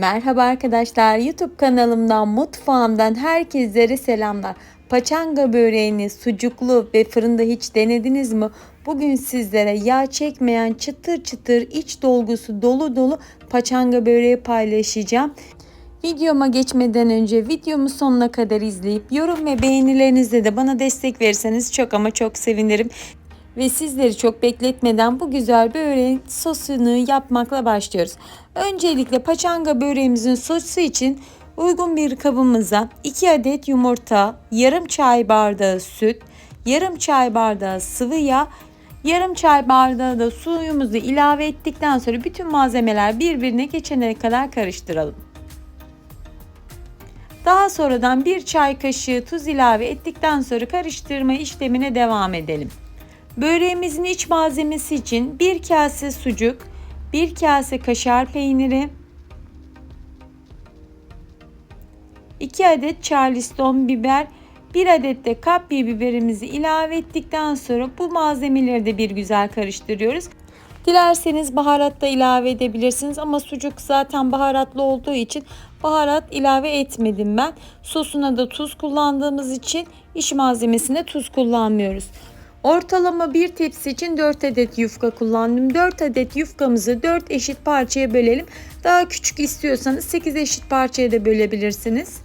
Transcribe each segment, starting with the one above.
Merhaba arkadaşlar YouTube kanalımdan mutfağımdan herkese selamlar. Paçanga böreğini sucuklu ve fırında hiç denediniz mi? Bugün sizlere yağ çekmeyen çıtır çıtır iç dolgusu dolu dolu paçanga böreği paylaşacağım. Videoma geçmeden önce videomu sonuna kadar izleyip yorum ve beğenilerinizle de bana destek verirseniz çok ama çok sevinirim. Ve sizleri çok bekletmeden bu güzel böreğin sosunu yapmakla başlıyoruz. Öncelikle paçanga böreğimizin sosu için uygun bir kabımıza 2 adet yumurta, yarım çay bardağı süt, yarım çay bardağı sıvı yağ, yarım çay bardağı da suyumuzu ilave ettikten sonra bütün malzemeler birbirine geçene kadar karıştıralım. Daha sonradan bir çay kaşığı tuz ilave ettikten sonra karıştırma işlemine devam edelim. Böreğimizin iç malzemesi için bir kase sucuk, bir kase kaşar peyniri, 2 adet charleston biber, 1 adet de kapya biberimizi ilave ettikten sonra bu malzemeleri de bir güzel karıştırıyoruz. Dilerseniz baharat da ilave edebilirsiniz ama sucuk zaten baharatlı olduğu için baharat ilave etmedim ben. Sosuna da tuz kullandığımız için iş malzemesine tuz kullanmıyoruz. Ortalama bir tepsi için 4 adet yufka kullandım. 4 adet yufkamızı 4 eşit parçaya bölelim. Daha küçük istiyorsanız 8 eşit parçaya da bölebilirsiniz.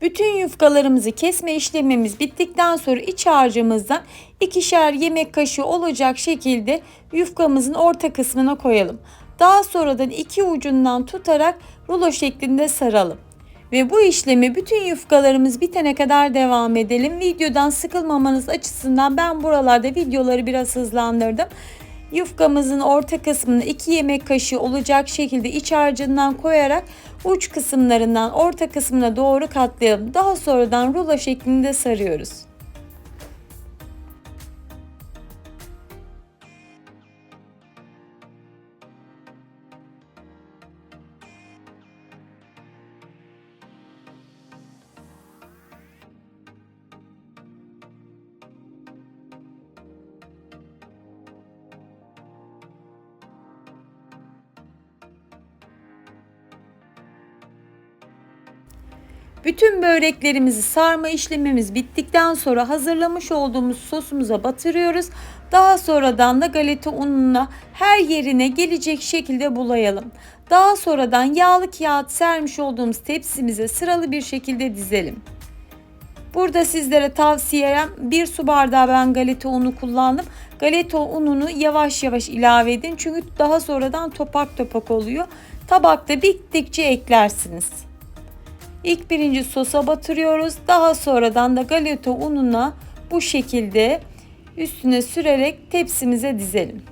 Bütün yufkalarımızı kesme işlemimiz bittikten sonra iç harcımızdan ikişer yemek kaşığı olacak şekilde yufkamızın orta kısmına koyalım. Daha sonradan iki ucundan tutarak rulo şeklinde saralım. Ve bu işlemi bütün yufkalarımız bitene kadar devam edelim. Videodan sıkılmamanız açısından ben buralarda videoları biraz hızlandırdım. Yufkamızın orta kısmını 2 yemek kaşığı olacak şekilde iç harcından koyarak uç kısımlarından orta kısmına doğru katlayalım. Daha sonradan rulo şeklinde sarıyoruz. Bütün böreklerimizi sarma işlemimiz bittikten sonra hazırlamış olduğumuz sosumuza batırıyoruz. Daha sonradan da galeta ununa her yerine gelecek şekilde bulayalım. Daha sonradan yağlı kağıt sermiş olduğumuz tepsimize sıralı bir şekilde dizelim. Burada sizlere tavsiyem bir su bardağı ben galeta unu kullandım. Galeta ununu yavaş yavaş ilave edin çünkü daha sonradan topak topak oluyor. Tabakta bittikçe eklersiniz. İlk birinci sosa batırıyoruz. Daha sonradan da galeta ununa bu şekilde üstüne sürerek tepsimize dizelim.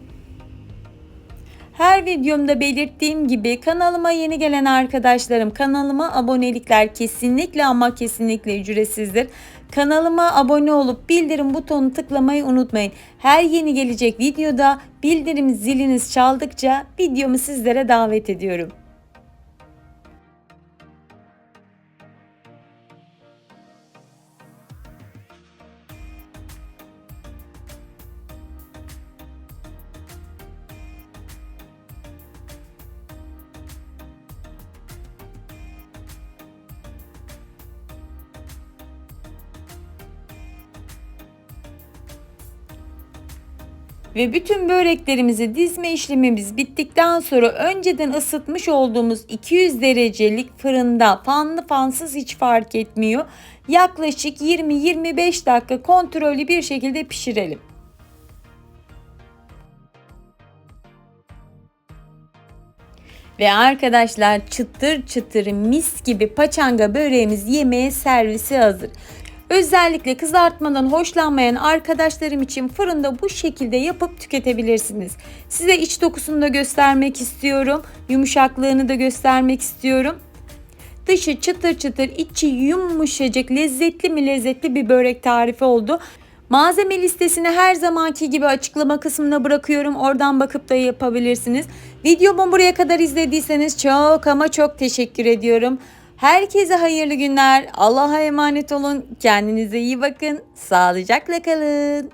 Her videomda belirttiğim gibi kanalıma yeni gelen arkadaşlarım kanalıma abonelikler kesinlikle ama kesinlikle ücretsizdir. Kanalıma abone olup bildirim butonu tıklamayı unutmayın. Her yeni gelecek videoda bildirim ziliniz çaldıkça videomu sizlere davet ediyorum. Ve bütün böreklerimizi dizme işlemimiz bittikten sonra önceden ısıtmış olduğumuz 200 derecelik fırında fanlı fansız hiç fark etmiyor. Yaklaşık 20-25 dakika kontrollü bir şekilde pişirelim. Ve arkadaşlar çıtır çıtır mis gibi paçanga böreğimiz yemeğe servisi hazır. Özellikle kızartmadan hoşlanmayan arkadaşlarım için fırında bu şekilde yapıp tüketebilirsiniz. Size iç dokusunu da göstermek istiyorum. Yumuşaklığını da göstermek istiyorum. Dışı çıtır çıtır, içi yumuşacık, lezzetli mi lezzetli bir börek tarifi oldu. Malzeme listesini her zamanki gibi açıklama kısmına bırakıyorum. Oradan bakıp da yapabilirsiniz. Videomu buraya kadar izlediyseniz çok ama çok teşekkür ediyorum. Herkese hayırlı günler. Allah'a emanet olun. Kendinize iyi bakın. Sağlıcakla kalın.